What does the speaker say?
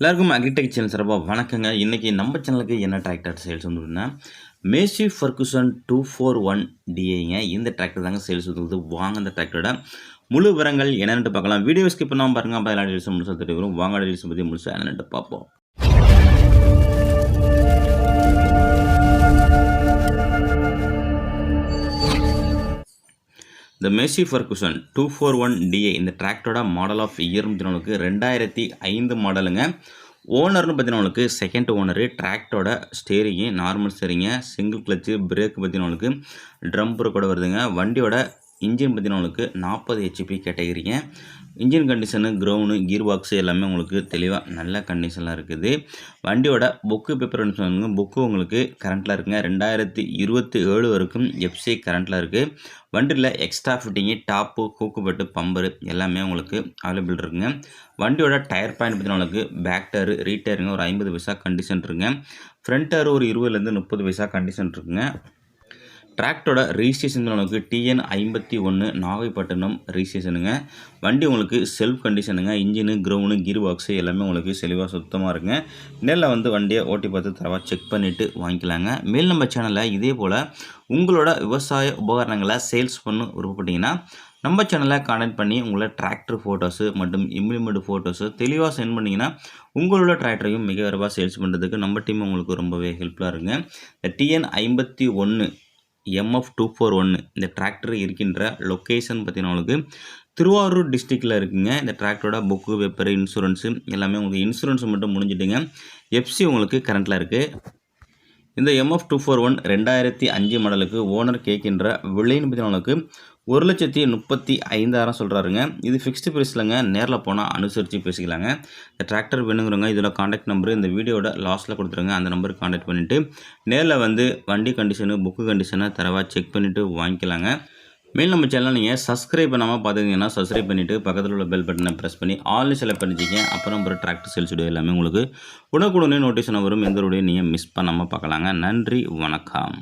எல்லாருக்கும் agritech channel சார்பாக வணக்கங்க. இன்றைக்கி நம்ம சேனலுக்கு என்ன tractor sales வந்துருக்குன்னா Massey Ferguson two four one டிஏங்க இந்த டிராக்டர் தாங்க சேல்ஸ் வந்துருக்குது வாங்க இந்த டிராக்டரோட முழு விவரங்கள் என்னென்னு பார்க்கலாம். வீடியோ ஸ்கிப் பண்ணாமல் பாருங்கள் அப்போ எல்லா டீல்ஸும் முழுசாக தெரியும். வரும் வாங்க டீல்ஸ் பற்றி முழுசாக என்னென்னு பார்ப்போம். இந்த Massey Ferguson two four one D I இந்த டிராக்டரோட மாடல் ஆஃப் இயர் பார்த்தீங்கன்னா ரெண்டாயிரத்தி ஐந்து மாடலுங்க ஓனர்னு பார்த்தீங்கன்னா செகண்ட் ஓனரு டிராக்டரோட ஸ்டேரிங்கு நார்மல் ஸ்டேரிங்க சிங்கிள் கிளச்சு பிரேக் பார்த்தீங்கன்னா ட்ரம் கூட வருதுங்க. வண்டியோட இன்ஜின் பார்த்தீங்கன்னா நாற்பது HP கேட்டகிரிங்க. Engine condition ground gear box எல்லாமே உங்களுக்கு தெளிவாக நல்ல கண்டிஷனில் இருக்குது. வண்டியோட புக்கு பேப்பர் சொன்னாங்க புக்கு உங்களுக்கு கரண்ட்டில் இருக்குங்க. ரெண்டாயிரத்தி இருபத்தி ஏழு வரைக்கும் எஃப்சி கரண்ட்டில் இருக்குது வண்டியில் எக்ஸ்ட்ரா ஃபிட்டிங்கு டாப்பு கூக்குப்பட்டு பம்பரு எல்லாமே உங்களுக்கு அவைலபிள் இருக்குங்க. வண்டியோட டயர் பாயிண்ட் பார்த்தீங்கன்னா பேக் டயரு ரீடயருங்க ஒரு ஐம்பது பைசா கண்டிஷன் இருக்குங்க. ஃப்ரண்ட் டயர் ஒரு இருபதுலேருந்து முப்பது பைசா கண்டிஷன் இருக்குங்க. டிராக்டரோட ரிஜிஸ்ட்ரேஷன் உங்களுக்கு டிஎன் ஐம்பத்தி ஒன்று நாகைப்பட்டினம் ரிஜிஸ்ட்ரேஷனுங்க வண்டி உங்களுக்கு செல்ஃப் கண்டிஷனுங்க இன்ஜினு க்ரௌண்டு கீர் பாக்ஸு எல்லாமே உங்களுக்கு செலிவாக சுத்தமாக இருங்க நேரில் வந்து வண்டியை ஓட்டி பார்த்து தரவா செக் பண்ணிவிட்டு வாங்கிக்கலாங்க. மேல் நம்ம சேனலில் இதே போல் உங்களோட விவசாய உபகரணங்களை சேல்ஸ் பண்ண விருப்பப்பட்டீங்கன்னா நம்ம சேனலை கான்டாக்ட் பண்ணி உங்களை டிராக்டர் ஃபோட்டோஸு மற்றும் இம்ப்ளிமெண்ட் ஃபோட்டோஸு தெளிவாக சென்ட் பண்ணிங்கன்னா உங்களோட டிராக்டரையும் மிக விரைவாக சேல்ஸ் பண்ணுறதுக்கு நம்ம டீம் உங்களுக்கு ரொம்பவே ஹெல்ப்ஃபுல்லாக இருக்குங்க. இந்த டிஎன் ஐம்பத்தி ஒன்று எம்எஃப் டூ ஃபோர் ஒன்று இந்த டிராக்டர் இருக்கின்ற லொக்கேஷன் பார்த்தீங்கன்னா உங்களுக்கு திருவாரூர் டிஸ்ட்ரிக்டில் இருக்குங்க. இந்த டிராக்டரோட புக்கு பேப்பர் இன்சூரன்ஸு எல்லாமே உங்களுக்கு இன்சூரன்ஸ் மட்டும் முடிஞ்சிட்டுங்க. எஃப்சி உங்களுக்கு கரண்ட்டில் இருக்குது இந்த எம்எஃப் டூ ஃபோர் ஒன் ரெண்டாயிரத்தி அஞ்சு மாடலுக்கு ஓனர் கேட்கின்ற விலைன்னு பார்த்தீங்கன்னா உங்களுக்கு ஒரு லட்சத்தி முப்பத்தி ஐந்தாயிரம் சொல்கிறாருங்க இது ஃபிக்ஸ்டு ப்ரைஸ்லங்க நேரில் போனால் அனுசரித்து பேசிக்கலாங்க. இந்த டிராக்டர் வேணுங்கிறவங்க இதோட காண்டாக்ட் நம்பரு இந்த வீடியோட லாஸ்ட்டில் கொடுத்துருங்க. அந்த நம்பருக்கு காண்டாக்ட் பண்ணிவிட்டு நேரில் வந்து வண்டி கண்டிஷனு புக்கு கண்டிஷனை தரவாக செக் பண்ணிவிட்டு வாங்கிக்கலாங்க. மேல் நம்ம சேனல் நீங்கள் சப்ஸ்கிரைப் பண்ணாமல் பார்த்துக்கிங்கன்னா சப்ஸ்கிரைப் பண்ணிவிட்டு பக்கத்தில் உள்ள பெல் பட்டனை ப்ரெஸ் பண்ணி ஆல்னு செலக்ட் பண்ணிச்சிங்க அப்புறம் அப்புறம் டிராக்டர் சேல்ஸ் வீடியோ எல்லாமே உங்களுக்கு உடனுக்குடனே நோட்டீஸ் வரும். எந்த நீங்கள் மிஸ் பண்ணாமல் பார்க்கலாங்க. நன்றி வணக்கம்.